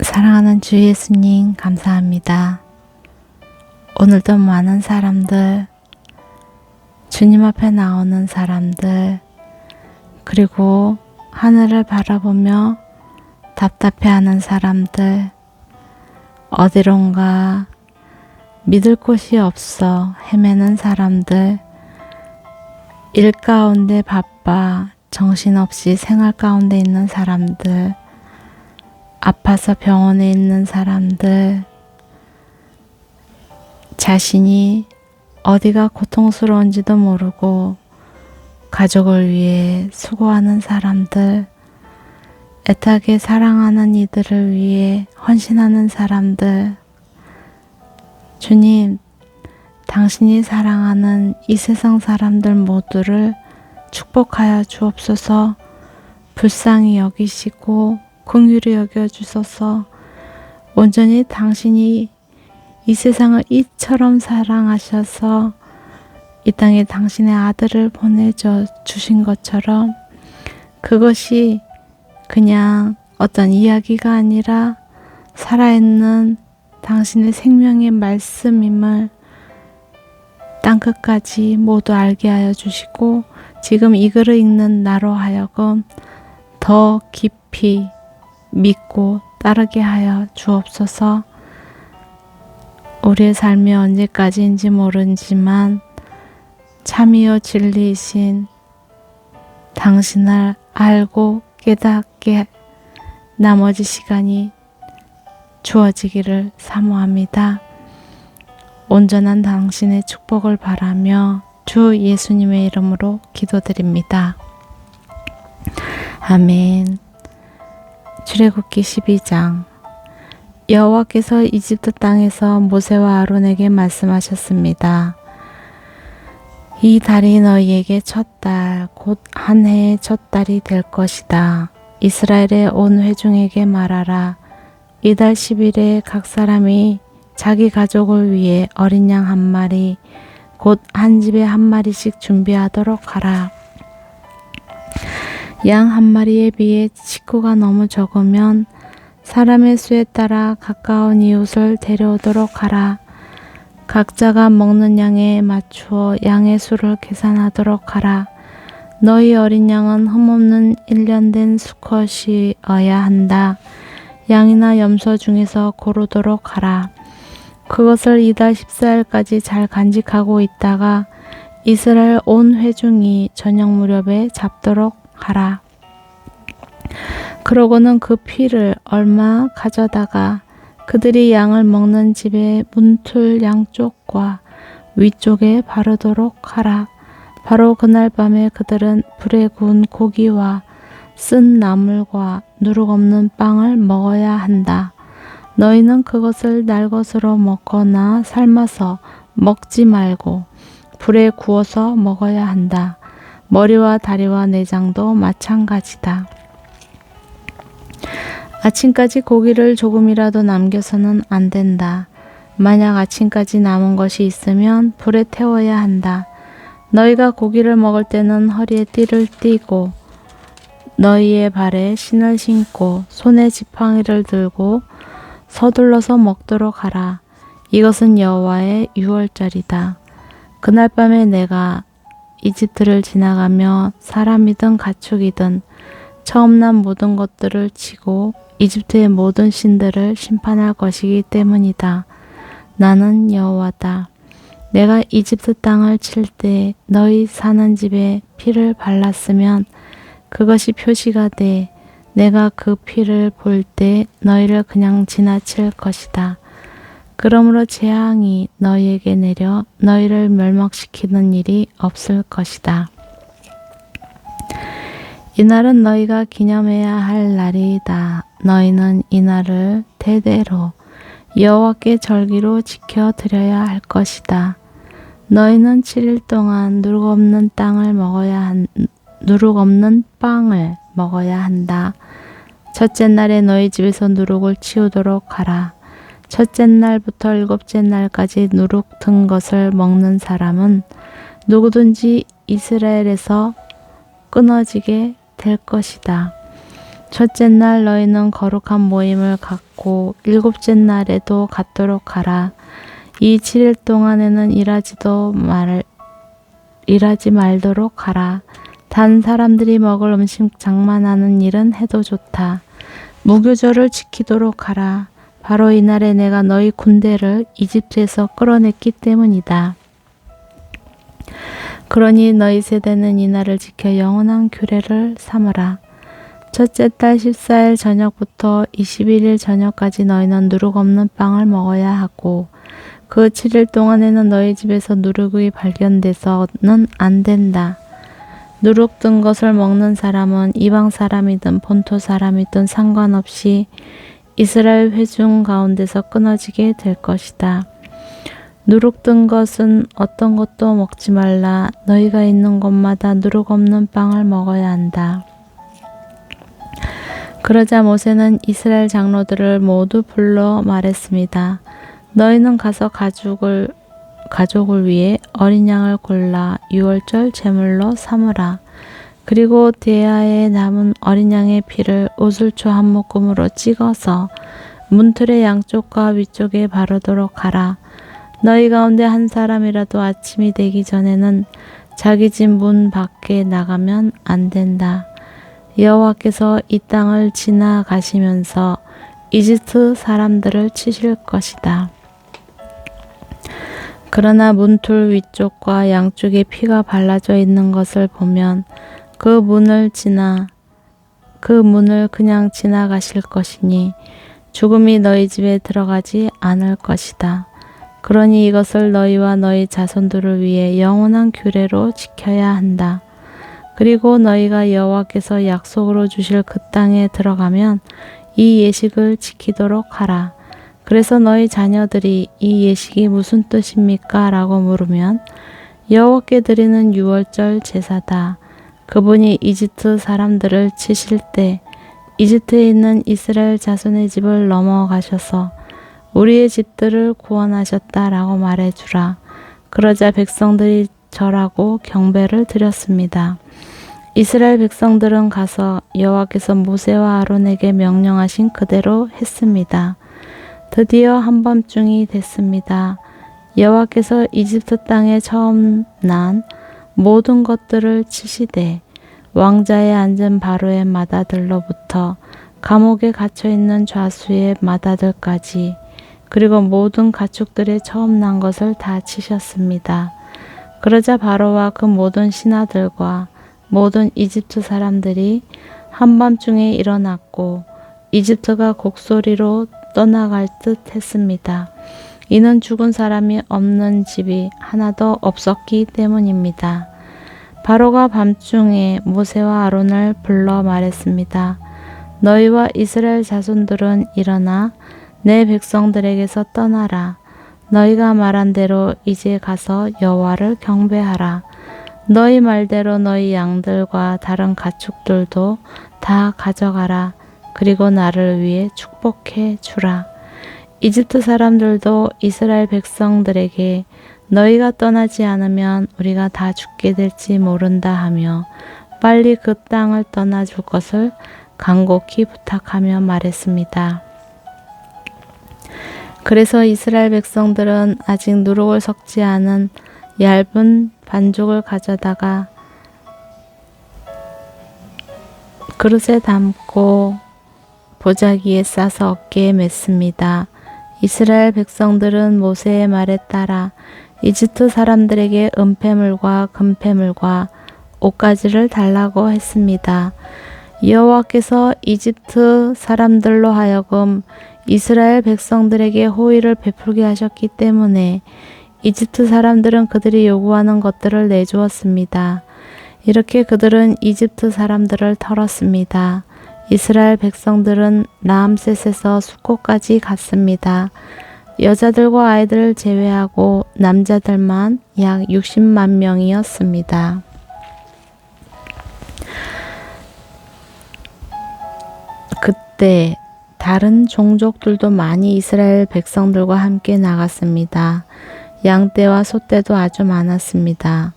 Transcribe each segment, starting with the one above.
사랑하는 주 예수님, 감사합니다. 오늘도 많은 사람들, 주님 앞에 나오는 사람들, 그리고 하늘을 바라보며 답답해하는 사람들, 어디론가 믿을 곳이 없어 헤매는 사람들, 일 가운데 바빠 정신없이 생활 가운데 있는 사람들, 아파서 병원에 있는 사람들, 자신이 어디가 고통스러운지도 모르고 가족을 위해 수고하는 사람들, 애타게 사랑하는 이들을 위해 헌신하는 사람들, 주님, 당신이 사랑하는 이 세상 사람들 모두를 축복하여 주옵소서. 불쌍히 여기시고 긍휼히 여겨 주소서. 온전히 당신이 이 세상을 이처럼 사랑하셔서 이 땅에 당신의 아들을 보내줘 주신 것처럼 그것이 그냥 어떤 이야기가 아니라 살아있는 당신의 생명의 말씀임을 땅끝까지 모두 알게 하여 주시고 지금 이 글을 읽는 나로 하여금 더 깊이 믿고 따르게 하여 주옵소서. 우리의 삶이 언제까지인지 모르지만 참이요 진리이신 당신을 알고 깨닫게 나머지 시간이 주어지기를 사모합니다. 온전한 당신의 축복을 바라며 주 예수님의 이름으로 기도드립니다. 아멘. 출애굽기 12장 여호와께서 이집트 땅에서 모세와 아론에게 말씀하셨습니다. 이 달이 너희에게 첫 달, 곧 한 해의 첫 달이 될 것이다. 이스라엘의 온 회중에게 말하라. 이달 10일에 각 사람이 자기 가족을 위해 어린 양 한 마리, 곧 한 집에 한 마리씩 준비하도록 하라. 양 한 마리에 비해 식구가 너무 적으면 사람의 수에 따라 가까운 이웃을 데려오도록 하라. 각자가 먹는 양에 맞추어 양의 수를 계산하도록 하라. 너희 어린 양은 흠없는 일련된 수컷이어야 한다. 양이나 염소 중에서 고르도록 하라. 그것을 이달 14일까지 잘 간직하고 있다가 이스라엘 온 회중이 저녁 무렵에 잡도록 하라. 그러고는 그 피를 얼마 가져다가 그들이 양을 먹는 집의 문틀 양쪽과 위쪽에 바르도록 하라. 바로 그날 밤에 그들은 불에 구운 고기와 쓴 나물과 누룩 없는 빵을 먹어야 한다. 너희는 그것을 날 것으로 먹거나 삶아서 먹지 말고 불에 구워서 먹어야 한다. 머리와 다리와 내장도 마찬가지다. 아침까지 고기를 조금이라도 남겨서는 안 된다. 만약 아침까지 남은 것이 있으면 불에 태워야 한다. 너희가 고기를 먹을 때는 허리에 띠를 띠고 너희의 발에 신을 신고 손에 지팡이를 들고 서둘러서 먹도록 하라. 이것은 여호와의 유월절이다. 그날 밤에 내가 이집트를 지나가며 사람이든 가축이든 처음 난 모든 것들을 치고 이집트의 모든 신들을 심판할 것이기 때문이다. 나는 여호와다. 내가 이집트 땅을 칠 때 너희 사는 집에 피를 발랐으면 그것이 표시가 돼 내가 그 피를 볼 때 너희를 그냥 지나칠 것이다. 그러므로 재앙이 너희에게 내려 너희를 멸망시키는 일이 없을 것이다. 이날은 너희가 기념해야 할 날이다. 너희는 이날을 대대로 여호와께 절기로 지켜 드려야 할 것이다. 너희는 7일 동안 누룩 없는 땅을 먹어야 한 누룩 없는 빵을 먹어야 한다. 첫째 날에 너희 집에서 누룩을 치우도록 하라. 첫째 날부터 일곱째 날까지 누룩 든 것을 먹는 사람은 누구든지 이스라엘에서 끊어지게 될 것이다. 첫째 날 너희는 거룩한 모임을 갖고 일곱째 날에도 갖도록 하라. 이 7일 동안에는 일하지도 말 일하지 말도록 하라. 단 사람들이 먹을 음식 장만하는 일은 해도 좋다. 무교절을 지키도록 하라. 바로 이날에 내가 너희 군대를 이집트에서 끌어냈기 때문이다. 그러니 너희 세대는 이날을 지켜 영원한 규례를 삼으라. 첫째 달 14일 저녁부터 21일 저녁까지 너희는 누룩 없는 빵을 먹어야 하고 그 7일 동안에는 너희 집에서 누룩이 발견돼서는 안 된다. 누룩 든 것을 먹는 사람은 이방 사람이든 본토 사람이든 상관없이 이스라엘 회중 가운데서 끊어지게 될 것이다. 누룩 든 것은 어떤 것도 먹지 말라. 너희가 있는 곳마다 누룩 없는 빵을 먹어야 한다. 그러자 모세는 이스라엘 장로들을 모두 불러 말했습니다. 너희는 가서 가족을 가족을 위해 어린 양을 골라 유월절 제물로 삼으라. 그리고 대야에 남은 어린 양의 피를 우슬초 한 묶음으로 찍어서 문틀의 양쪽과 위쪽에 바르도록 하라. 너희 가운데 한 사람이라도 아침이 되기 전에는 자기 집 문 밖에 나가면 안 된다. 여호와께서 이 땅을 지나가시면서 이집트 사람들을 치실 것이다. 그러나 문틀 위쪽과 양쪽에 피가 발라져 있는 것을 보면 그 문을 지나 그 문을 그냥 지나가실 것이니 죽음이 너희 집에 들어가지 않을 것이다. 그러니 이것을 너희와 너희 자손들을 위해 영원한 규례로 지켜야 한다. 그리고 너희가 여호와께서 약속으로 주실 그 땅에 들어가면 이 예식을 지키도록 하라. 그래서 너희 자녀들이 이 예식이 무슨 뜻입니까? 라고 물으면 여호와께 드리는 유월절 제사다. 그분이 이집트 사람들을 치실 때 이집트에 있는 이스라엘 자손의 집을 넘어가셔서 우리의 집들을 구원하셨다라고 말해주라. 그러자 백성들이 절하고 경배를 드렸습니다. 이스라엘 백성들은 가서 여호와께서 모세와 아론에게 명령하신 그대로 했습니다. 드디어 한밤중이 됐습니다. 여호와께서 이집트 땅에 처음 난 모든 것들을 치시되 왕자에 앉은 바로의 마다들로부터 감옥에 갇혀 있는 좌수의 마다들까지 그리고 모든 가축들의 처음 난 것을 다 치셨습니다. 그러자 바로와 그 모든 신하들과 모든 이집트 사람들이 한밤중에 일어났고 이집트가 곡소리로 떠나갈 듯 했습니다. 이는 죽은 사람이 없는 집이 하나도 없었기 때문입니다. 바로가 밤중에 모세와 아론을 불러 말했습니다. 너희와 이스라엘 자손들은 일어나 내 백성들에게서 떠나라. 너희가 말한 대로 이제 가서 여호와를 경배하라. 너희 말대로 너희 양들과 다른 가축들도 다 가져가라. 그리고 나를 위해 축복해 주라. 이집트 사람들도 이스라엘 백성들에게 너희가 떠나지 않으면 우리가 다 죽게 될지 모른다 하며 빨리 그 땅을 떠나 줄 것을 간곡히 부탁하며 말했습니다. 그래서 이스라엘 백성들은 아직 누룩을 섞지 않은 얇은 반죽을 가져다가 그릇에 담고 보자기에 싸서 어깨에 맸습니다. 이스라엘 백성들은 모세의 말에 따라 이집트 사람들에게 은폐물과 금폐물과 옷가지를 달라고 했습니다. 여호와께서 이집트 사람들로 하여금 이스라엘 백성들에게 호의를 베풀게 하셨기 때문에 이집트 사람들은 그들이 요구하는 것들을 내주었습니다. 이렇게 그들은 이집트 사람들을 털었습니다. 이스라엘 백성들은 라암셋에서 수코까지 갔습니다. 여자들과 아이들을 제외하고 남자들만 약 60만 명이었습니다. 그때 다른 종족들도 많이 이스라엘 백성들과 함께 나갔습니다. 양떼와 소떼도 아주 많았습니다.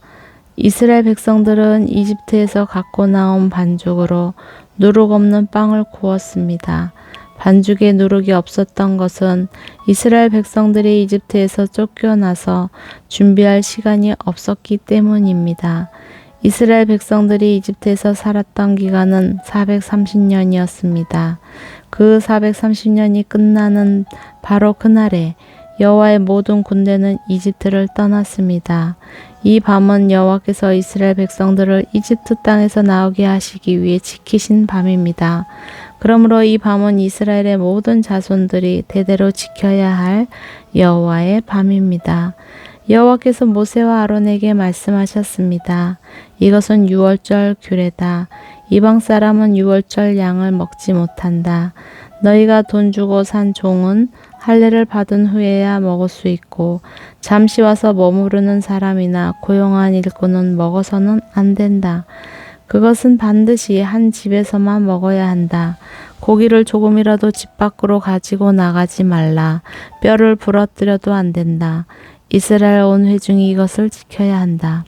이스라엘 백성들은 이집트에서 갖고 나온 반죽으로 누룩 없는 빵을 구웠습니다. 반죽에 누룩이 없었던 것은 이스라엘 백성들이 이집트에서 쫓겨나서 준비할 시간이 없었기 때문입니다. 이스라엘 백성들이 이집트에서 살았던 기간은 430년이었습니다. 그 430년이 끝나는 바로 그날에 여호와의 모든 군대는 이집트를 떠났습니다. 이 밤은 여호와께서 이스라엘 백성들을 이집트 땅에서 나오게 하시기 위해 지키신 밤입니다. 그러므로 이 밤은 이스라엘의 모든 자손들이 대대로 지켜야 할 여호와의 밤입니다. 여호와께서 모세와 아론에게 말씀하셨습니다. 이것은 유월절 규례다. 이방 사람은 유월절 양을 먹지 못한다. 너희가 돈 주고 산 종은 할례를 받은 후에야 먹을 수 있고 잠시 와서 머무르는 사람이나 고용한 일꾼은 먹어서는 안 된다. 그것은 반드시 한 집에서만 먹어야 한다. 고기를 조금이라도 집 밖으로 가지고 나가지 말라. 뼈를 부러뜨려도 안 된다. 이스라엘 온 회중이 이것을 지켜야 한다.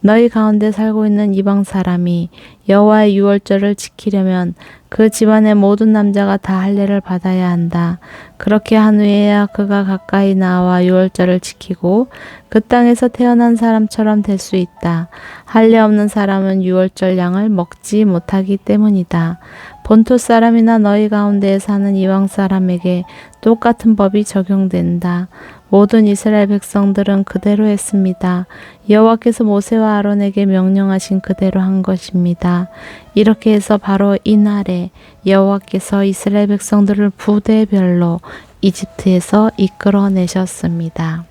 너희 가운데 살고 있는 이방 사람이 여호와의 유월절을 지키려면 그 집안의 모든 남자가 다 할례를 받아야 한다. 그렇게 한 후에야 그가 가까이 나와 유월절을 지키고 그 땅에서 태어난 사람처럼 될 수 있다. 할례 없는 사람은 유월절 양을 먹지 못하기 때문이다. 본토 사람이나 너희 가운데에 사는 이방 사람에게 똑같은 법이 적용된다. 모든 이스라엘 백성들은 그대로 했습니다. 여호와께서 모세와 아론에게 명령하신 그대로 한 것입니다. 이렇게 해서 바로 이날에 여호와께서 이스라엘 백성들을 부대별로 이집트에서 이끌어내셨습니다.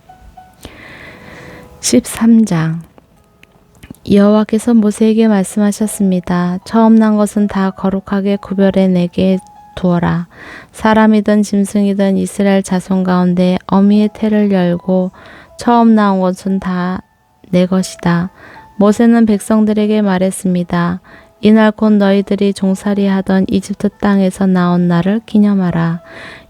13장 여호와께서 모세에게 말씀하셨습니다. 처음 난 것은 다 거룩하게 구별해 내게 두어라. 사람이든 짐승이든 이스라엘 자손 가운데 어미의 태를 열고 처음 나온 것은 다 내 것이다. 모세는 백성들에게 말했습니다. 이날 곧 너희들이 종살이 하던 이집트 땅에서 나온 날을 기념하라.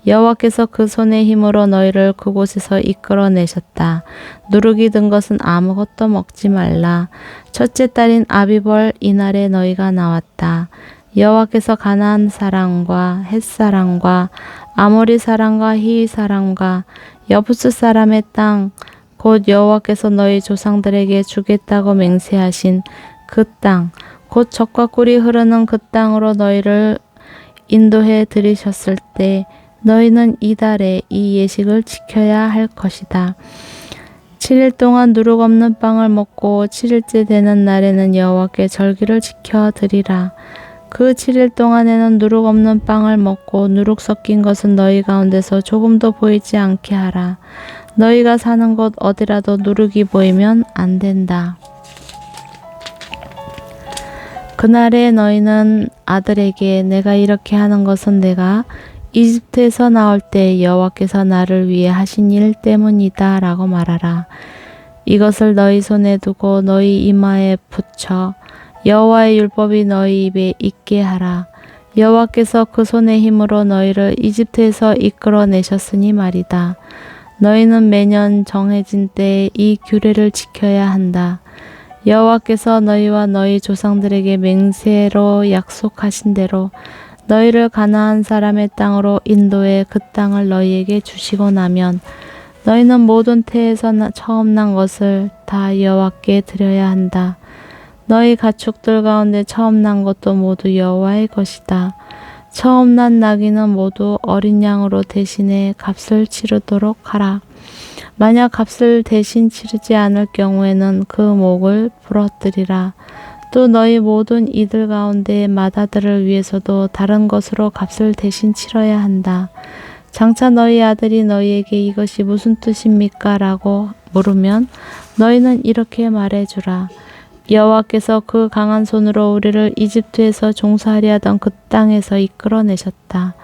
여호와께서 그 손의 힘으로 너희를 그곳에서 이끌어내셨다. 누룩이 든 것은 아무것도 먹지 말라. 첫째 딸인 아비벌 이날에 너희가 나왔다. 여호와께서 가나안 사람과 헷 사람과 아모리 사람과 히위 사람과 여부스 사람의 땅 곧 여호와께서 너희 조상들에게 주겠다고 맹세하신 그 땅 곧 적과 꿀이 흐르는 그 땅으로 너희를 인도해 들이셨을 때 너희는 이달에 이 예식을 지켜야 할 것이다. 7일 동안 누룩 없는 빵을 먹고 7일째 되는 날에는 여호와께 절기를 지켜 드리라. 그 7일 동안에는 누룩 없는 빵을 먹고 누룩 섞인 것은 너희 가운데서 조금도 보이지 않게 하라. 너희가 사는 곳 어디라도 누룩이 보이면 안 된다. 그날에 너희는 아들에게 내가 이렇게 하는 것은 내가 이집트에서 나올 때 여호와께서 나를 위해 하신 일 때문이다 라고 말하라. 이것을 너희 손에 두고 너희 이마에 붙여 여호와의 율법이 너희 입에 있게 하라. 여호와께서 그 손의 힘으로 너희를 이집트에서 이끌어 내셨으니 말이다. 너희는 매년 정해진 때에 이 규례를 지켜야 한다. 여호와께서 너희와 너희 조상들에게 맹세로 약속하신 대로 너희를 가나안 사람의 땅으로 인도해 그 땅을 너희에게 주시고 나면 너희는 모든 태에서 처음 난 것을 다 여호와께 드려야 한다. 너희 가축들 가운데 처음 난 것도 모두 여호와의 것이다. 처음 난 나귀는 모두 어린 양으로 대신해 값을 치르도록 하라. 만약 값을 대신 치르지 않을 경우에는 그 목을 부러뜨리라. 또 너희 모든 이들 가운데 마다들을 위해서도 다른 것으로 값을 대신 치러야 한다. 장차 너희 아들이 너희에게 이것이 무슨 뜻입니까? 라고 물으면 너희는 이렇게 말해주라. 여호와께서 그 강한 손으로 우리를 이집트에서 종살이 하던 그 땅에서 이끌어내셨다.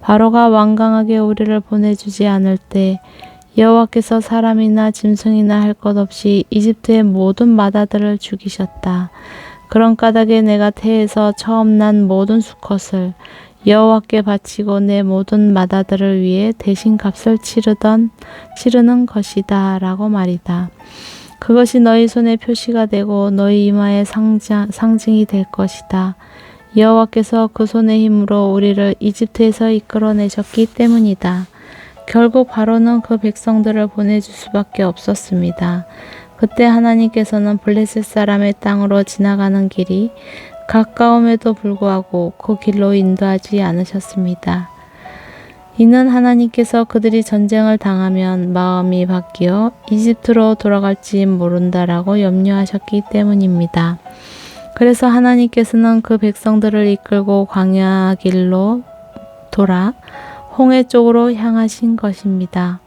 바로가 완강하게 우리를 보내주지 않을 때 여호와께서 사람이나 짐승이나 할 것 없이 이집트의 모든 마다들을 죽이셨다. 그런 까닭에 내가 태에서 처음 난 모든 수컷을 여호와께 바치고 내 모든 마다들을 위해 대신 값을 치르던 치르는 것이다라고 말이다. 그것이 너희 손에 표시가 되고 너희 이마에 상장, 상징이 될 것이다. 여호와께서 그 손의 힘으로 우리를 이집트에서 이끌어내셨기 때문이다. 결국 바로는 그 백성들을 보내줄 수밖에 없었습니다. 그때 하나님께서는 블레셋 사람의 땅으로 지나가는 길이 가까움에도 불구하고 그 길로 인도하지 않으셨습니다. 이는 하나님께서 그들이 전쟁을 당하면 마음이 바뀌어 이집트로 돌아갈지 모른다라고 염려하셨기 때문입니다. 그래서 하나님께서는 그 백성들을 이끌고 광야 길로 돌아 홍해 쪽으로 향하신 것입니다.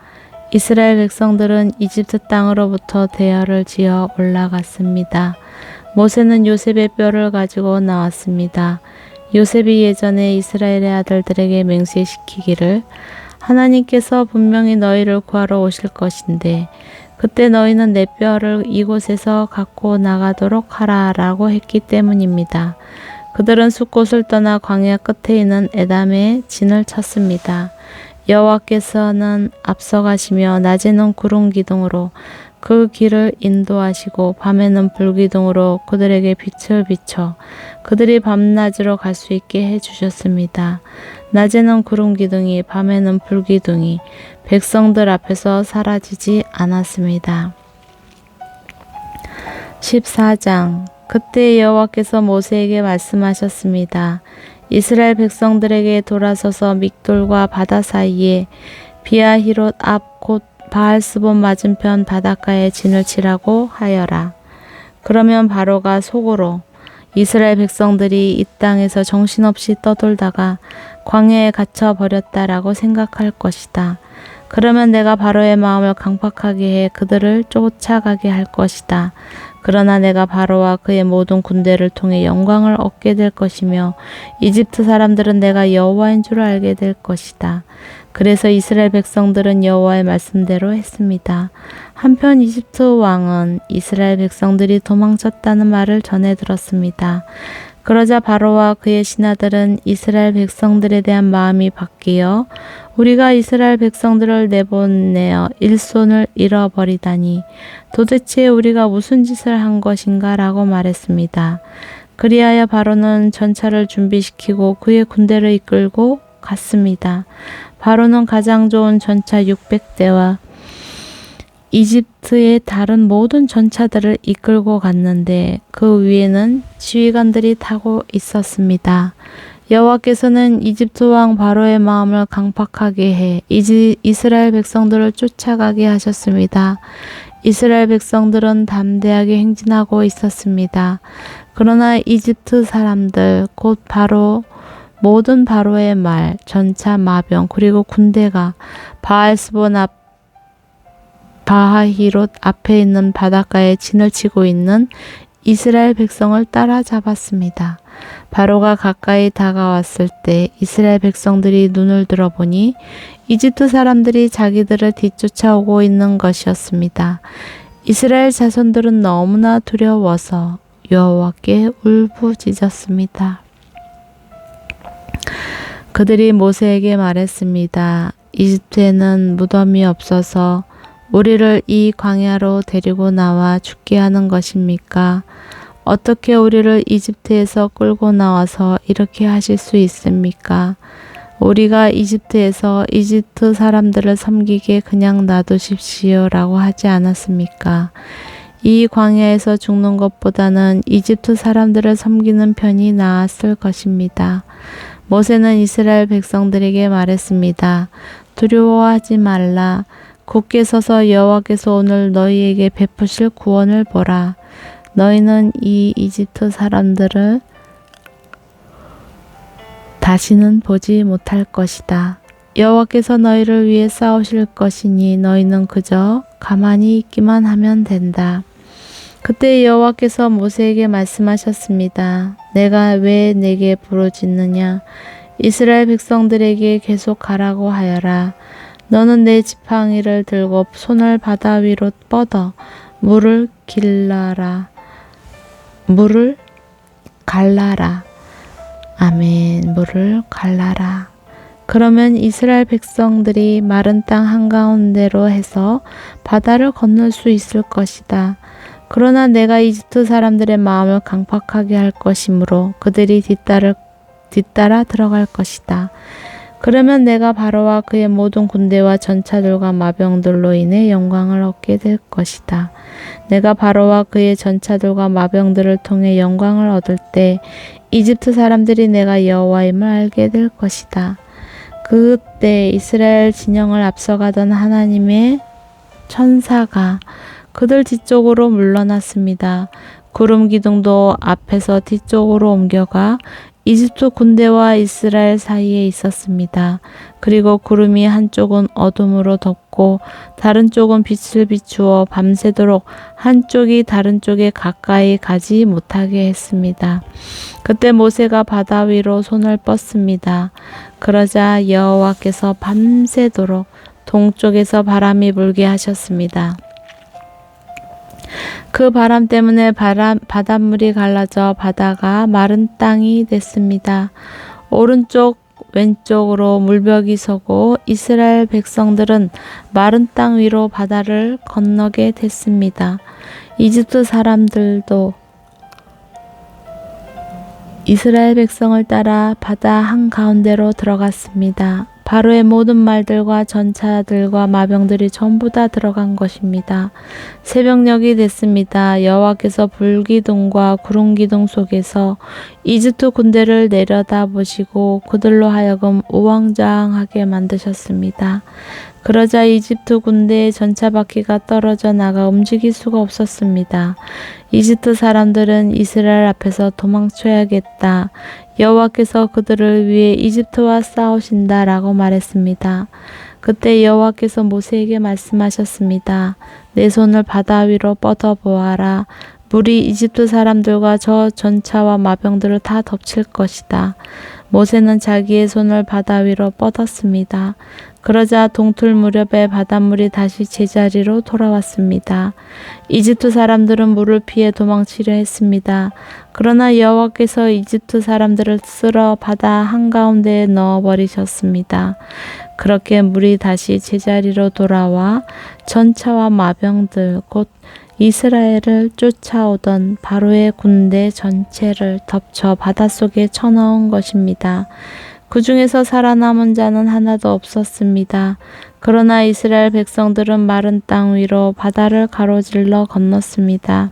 이스라엘 백성들은 이집트 땅으로부터 대열을 지어 올라갔습니다. 모세는 요셉의 뼈를 가지고 나왔습니다. 요셉이 예전에 이스라엘의 아들들에게 맹세시키기를 하나님께서 분명히 너희를 구하러 오실 것인데 그때 너희는 내 뼈를 이곳에서 갖고 나가도록 하라라고 했기 때문입니다. 그들은 숲곳을 떠나 광야 끝에 있는 에담에 진을 쳤습니다. 여호와께서는 앞서가시며 낮에는 구름 기둥으로 그 길을 인도하시고 밤에는 불기둥으로 그들에게 빛을 비춰 그들이 밤낮으로 갈 수 있게 해 주셨습니다. 낮에는 구름 기둥이 밤에는 불기둥이 백성들 앞에서 사라지지 않았습니다. 14장 그때 여호와께서 모세에게 말씀하셨습니다. 이스라엘 백성들에게 돌아서서 믹돌과 바다 사이에 비아히롯 앞곧 바알스본 맞은편 바닷가에 진을 치라고 하여라. 그러면 바로가 속으로 이스라엘 백성들이 이 땅에서 정신없이 떠돌다가 광야에 갇혀 버렸다라고 생각할 것이다. 그러면 내가 바로의 마음을 강팍하게 해 그들을 쫓아가게 할 것이다. 그러나 내가 바로와 그의 모든 군대를 통해 영광을 얻게 될 것이며 이집트 사람들은 내가 여호와인 줄 알게 될 것이다. 그래서 이스라엘 백성들은 여호와의 말씀대로 했습니다. 한편 이집트 왕은 이스라엘 백성들이 도망쳤다는 말을 전해 들었습니다. 그러자 바로와 그의 신하들은 이스라엘 백성들에 대한 마음이 바뀌어 우리가 이스라엘 백성들을 내보내어 일손을 잃어버리다니 도대체 우리가 무슨 짓을 한 것인가 라고 말했습니다. 그리하여 바로는 전차를 준비시키고 그의 군대를 이끌고 갔습니다. 바로는 가장 좋은 전차 600대와 이집트의 다른 모든 전차들을 이끌고 갔는데 그 위에는 지휘관들이 타고 있었습니다. 여호와께서는 이집트 왕 바로의 마음을 강팍하게 해 이지, 이스라엘 백성들을 쫓아가게 하셨습니다. 이스라엘 백성들은 담대하게 행진하고 있었습니다. 그러나 이집트 사람들 곧 바로 모든 바로의 말, 전차, 마병 그리고 군대가 바알스본 앞 바하히롯 앞에 있는 바닷가에 진을 치고 있는 이스라엘 백성을 따라잡았습니다. 바로가 가까이 다가왔을 때 이스라엘 백성들이 눈을 들어보니 이집트 사람들이 자기들을 뒤쫓아오고 있는 것이었습니다. 이스라엘 자손들은 너무나 두려워서 여호와께 울부짖었습니다. 그들이 모세에게 말했습니다. 이집트에는 무덤이 없어서 우리를 이 광야로 데리고 나와 죽게 하는 것입니까? 어떻게 우리를 이집트에서 끌고 나와서 이렇게 하실 수 있습니까? 우리가 이집트에서 이집트 사람들을 섬기게 그냥 놔두십시오 라고 하지 않았습니까? 이 광야에서 죽는 것보다는 이집트 사람들을 섬기는 편이 나았을 것입니다. 모세는 이스라엘 백성들에게 말했습니다. 두려워하지 말라. 굳게 서서 여호와께서 오늘 너희에게 베푸실 구원을 보라. 너희는 이 이집트 사람들을 다시는 보지 못할 것이다. 여호와께서 너희를 위해 싸우실 것이니 너희는 그저 가만히 있기만 하면 된다. 그때 여호와께서 모세에게 말씀하셨습니다. 내가 왜 내게 부르짖느냐? 이스라엘 백성들에게 계속 가라고 하여라. 너는 내 지팡이를 들고 손을 바다 위로 뻗어 물을 길라라. 물을 갈라라. 아멘. 물을 갈라라. 그러면 이스라엘 백성들이 마른 땅 한가운데로 해서 바다를 건널 수 있을 것이다. 그러나 내가 이집트 사람들의 마음을 강팍하게 할 것이므로 그들이 뒤따를, 뒤따라 들어갈 것이다. 그러면 내가 바로와 그의 모든 군대와 전차들과 마병들로 인해 영광을 얻게 될 것이다. 내가 바로와 그의 전차들과 마병들을 통해 영광을 얻을 때 이집트 사람들이 내가 여호와임을 알게 될 것이다. 그때 이스라엘 진영을 앞서가던 하나님의 천사가 그들 뒤쪽으로 물러났습니다. 구름 기둥도 앞에서 뒤쪽으로 옮겨가 이집트 군대와 이스라엘 사이에 있었습니다. 그리고 구름이 한쪽은 어둠으로 덮고 다른 쪽은 빛을 비추어 밤새도록 한쪽이 다른 쪽에 가까이 가지 못하게 했습니다. 그때 모세가 바다 위로 손을 뻗습니다. 그러자 여호와께서 밤새도록 동쪽에서 바람이 불게 하셨습니다. 그 바람 때문에 바람, 바닷물이 갈라져 바다가 마른 땅이 됐습니다. 오른쪽 왼쪽으로 물벽이 서고 이스라엘 백성들은 마른 땅 위로 바다를 건너게 됐습니다. 이집트 사람들도 이스라엘 백성을 따라 바다 한가운데로 들어갔습니다. 바로의 모든 말들과 전차들과 마병들이 전부 다 들어간 것입니다. 새벽녘이 됐습니다. 여호와께서 불기둥과 구름기둥 속에서 이집트 군대를 내려다 보시고 그들로 하여금 우왕좌왕하게 만드셨습니다. 그러자 이집트 군대의 전차 바퀴가 떨어져 나가 움직일 수가 없었습니다. 이집트 사람들은 이스라엘 앞에서 도망쳐야겠다. 여호와께서 그들을 위해 이집트와 싸우신다라고 말했습니다. 그때 여호와께서 모세에게 말씀하셨습니다. 내 손을 바다 위로 뻗어 보아라. 물이 이집트 사람들과 저 전차와 마병들을 다 덮칠 것이다. 모세는 자기의 손을 바다 위로 뻗었습니다. 그러자 동틀 무렵에 바닷물이 다시 제자리로 돌아왔습니다. 이집트 사람들은 물을 피해 도망치려 했습니다. 그러나 여호와께서 이집트 사람들을 쓸어 바다 한가운데에 넣어 버리셨습니다. 그렇게 물이 다시 제자리로 돌아와 전차와 마병들 곧 이스라엘을 쫓아오던 바로의 군대 전체를 덮쳐 바닷속에 쳐넣은 것입니다. 그 중에서 살아남은 자는 하나도 없었습니다. 그러나 이스라엘 백성들은 마른 땅 위로 바다를 가로질러 건넜습니다.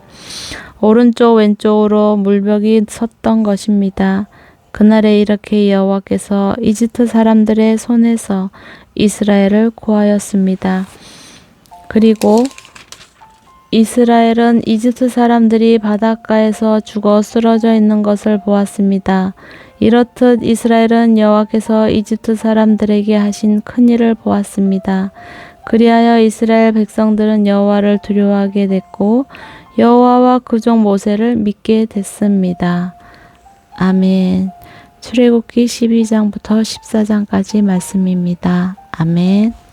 오른쪽 왼쪽으로 물벽이 섰던 것입니다. 그날에 이렇게 여호와께서 이집트 사람들의 손에서 이스라엘을 구하였습니다. 그리고 이스라엘은 이집트 사람들이 바닷가에서 죽어 쓰러져 있는 것을 보았습니다. 이렇듯 이스라엘은 여호와께서 이집트 사람들에게 하신 큰 일을 보았습니다. 그리하여 이스라엘 백성들은 여호와를 두려워하게 됐고 여호와와 그종 모세를 믿게 됐습니다. 아멘. 출애굽기 12장부터 14장까지 말씀입니다. 아멘.